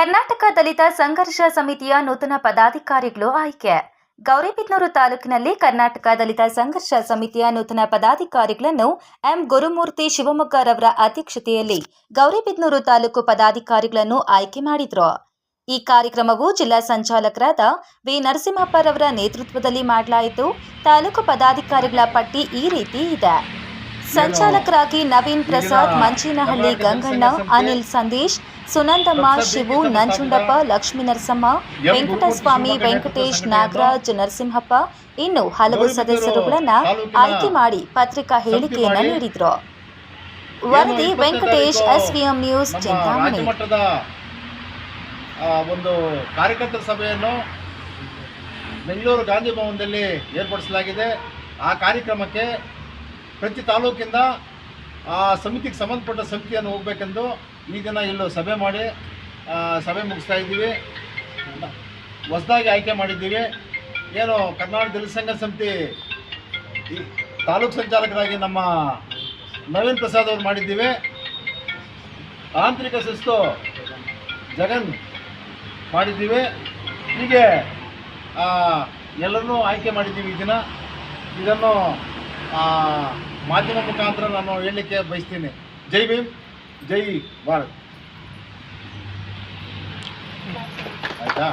ಕರ್ನಾಟಕ ದಲಿತ ಸಂಘರ್ಷ ಸಮಿತಿಯ ನೂತನ ಪದಾಧಿಕಾರಿಗಳು ಆಯ್ಕೆ. ಗೌರಿಬಿದನೂರು ತಾಲೂಕಿನಲ್ಲಿ ಕರ್ನಾಟಕ ದಲಿತ ಸಂಘರ್ಷ ಸಮಿತಿಯ ನೂತನ ಪದಾಧಿಕಾರಿಗಳನ್ನು ಎಂ. ಗುರುಮೂರ್ತಿ ಶಿವಮೊಗ್ಗರವರ ಅಧ್ಯಕ್ಷತೆಯಲ್ಲಿ ಗೌರಿಬಿದನೂರು ತಾಲೂಕು ಪದಾಧಿಕಾರಿಗಳನ್ನು ಆಯ್ಕೆ ಮಾಡಿದ್ರು. ಈ ಕಾರ್ಯಕ್ರಮವು ಜಿಲ್ಲಾ ಸಂಚಾಲಕರಾದ ವಿ. ನರಸಿಂಹಪ್ಪರವರ ನೇತೃತ್ವದಲ್ಲಿ ಮಾಡಲಾಯಿತು. ತಾಲೂಕು ಪದಾಧಿಕಾರಿಗಳ ಪಟ್ಟಿ ಈ ರೀತಿ ಇದೆ. ಸಂಚಾಲಕರಾಗಿ ನವೀನ್ ಪ್ರಸಾದ್ ಮಂಚಿನಹಳ್ಳಿ ಗಂಗಣ್ಣ ಅನಿಲ್ ಸಂದೇಶ್ ಸುನಂದಮ್ಮ ಶಿವು ನಂಜುಂಡಪ್ಪ ಲಕ್ಷ್ಮೀ ನರಸಮ್ಮ ವೆಂಕಟಸ್ವಾಮಿ ವೆಂಕಟೇಶ್ ನಾಗರಾಜ್ ನರಸಿಂಹಪ್ಪ ಇನ್ನು ಹಲವು ಸದಸ್ಯರುಗಳನ್ನ ಆಯ್ಕೆ ಮಾಡಿ ಪತ್ರಿಕಾ ಹೇಳಿಕೆಯನ್ನ ನೀಡಿದ್ರು. ವರದಿ ವೆಂಕಟೇಶ್ ಎಸ್ವಿಎಂ ನ್ಯೂಸ್ ಚಿಂತಾಮಣಿ. ಒಂದು ಕಾರ್ಯಕರ್ತರ ಸಭೆಯನ್ನು ಬೆಂಗಳೂರು ಗಾಂಧಿ ಭವನದಲ್ಲಿ ಏರ್ಪಡಿಸಲಾಗಿದೆ. ಆ ಕಾರ್ಯಕ್ರಮಕ್ಕೆ ಪ್ರತಿ ತಾಲೂಕಿಂದ ಆ ಸಮಿತಿಗೆ ಸಂಬಂಧಪಟ್ಟ ಸಮಿತಿಯನ್ನು ಹೋಗಬೇಕೆಂದು ಈ ದಿನ ಇಲ್ಲೂ ಸಭೆ ಮಾಡಿ ಸಭೆ ಮುಗಿಸ್ತಾ ಇದ್ದೀವಿ. ಹೊಸದಾಗಿ ಆಯ್ಕೆ ಮಾಡಿದ್ದೀವಿ. ಏನು ಕರ್ನಾಟಕ ದಲಿತ ಸಮಿತಿ ತಾಲೂಕು ಸಂಚಾಲಕರಾಗಿ ನಮ್ಮ ನವೀನ್ ಪ್ರಸಾದ್ ಅವರು ಮಾಡಿದ್ದೀವಿ. ಆಂತರಿಕ ಶಿಸ್ತು ಜಗನ್ ಮಾಡಿದ್ದೀವಿ. ಹೀಗೆ ಎಲ್ಲರನ್ನೂ ಆಯ್ಕೆ ಮಾಡಿದ್ದೀವಿ ಈ ದಿನ. ಇದನ್ನು ಮಾಧ್ಯಮ ಮುಖಾಂತರ ನಾನು ಹೇಳಲಿಕ್ಕೆ ಬಯಸ್ತೀನಿ. ಜೈ ಭೀಮ್ ಜೈ ಭಾರತ್. ಆಯಿತಾ?